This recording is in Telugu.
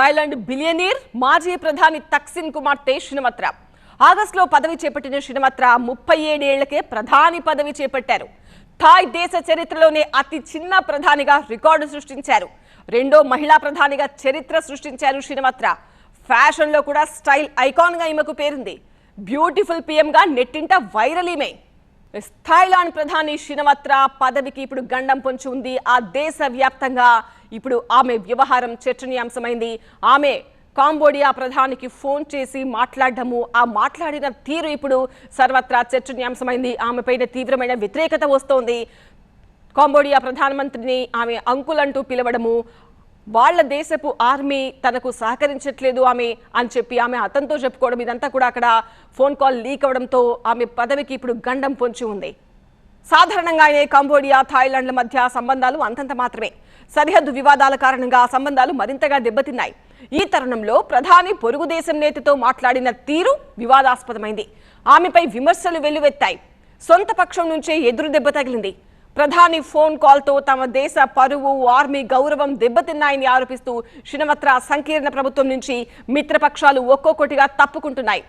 థాయిలాండ్ బిలియనీర్ మాజీ ప్రధాని తక్సిన్ కుమార్తె షినమత్ర ఆగస్టులో పదవి చేపట్టిన షినమత్ర ముప్పై ఏడేళ్ళకే ప్రధాని పదవి చేపట్టారు. థాయ్ దేశ చరిత్రలోనే అతి చిన్న ప్రధానిగా రికార్డు సృష్టించారు. రెండో మహిళా ప్రధానిగా చరిత్ర సృష్టించారు షినమత్ర ఫ్యాషన్లో కూడా స్టైల్ ఐకాన్గా ఈమెకు పేరుంది. బ్యూటిఫుల్ పిఎంగా నెట్టింట వైరల్ ఈమె. థాయిలాండ్ ప్రధాని షినవత్ర పదవికి ఇప్పుడు గండం పొంచి ఉంది ఆ దేశ వ్యాప్తంగా ఇప్పుడు ఆమె వ్యవహారం చర్చనీయాంశమైంది. ఆమె కాంబోడియా ప్రధానికి ఫోన్ చేసి మాట్లాడము ఆ మాట్లాడిన తీరు ఇప్పుడు సర్వత్రా చర్చనీయాంశమైంది. ఆమెపైన తీవ్రమైన వ్యతిరేకత వస్తోంది. కాంబోడియా ప్రధానమంత్రిని ఆమె అంకులంటూ పిలవడము వాళ్ళ దేశపు ఆర్మీ తనకు సహకరించట్లేదు ఆమె అని చెప్పి ఆమె అతనితో చెప్పుకోవడం ఇదంతా కూడా అక్కడ ఫోన్ కాల్ లీక్ అవడంతో ఆమె పదవికి ఇప్పుడు గండం పొంచి ఉంది. సాధారణంగానే కంబోడియా థాయిలాండ్ల మధ్య సంబంధాలు అంతంత మాత్రమే. సరిహద్దు వివాదాల కారణంగా ఆ సంబంధాలు మరింతగా దెబ్బతిన్నాయి. ఈ తరుణంలో ప్రధాని పొరుగు దేశం నేతతో మాట్లాడిన తీరు వివాదాస్పదమైంది. ఆమెపై విమర్శలు వెల్లువెత్తాయి. సొంత పక్షం నుంచే ఎదురు దెబ్బ తగిలింది. ప్రధాని ఫోన్ కాల్తో తమ దేశ పరువు ఆర్మీ గౌరవం దెబ్బతిన్నాయని ఆరోపిస్తూ శినమత్ర సంకీర్ణ ప్రభుత్వం నుంచి మిత్రపక్షాలు ఒక్కొక్కటిగా తప్పుకుంటున్నాయి.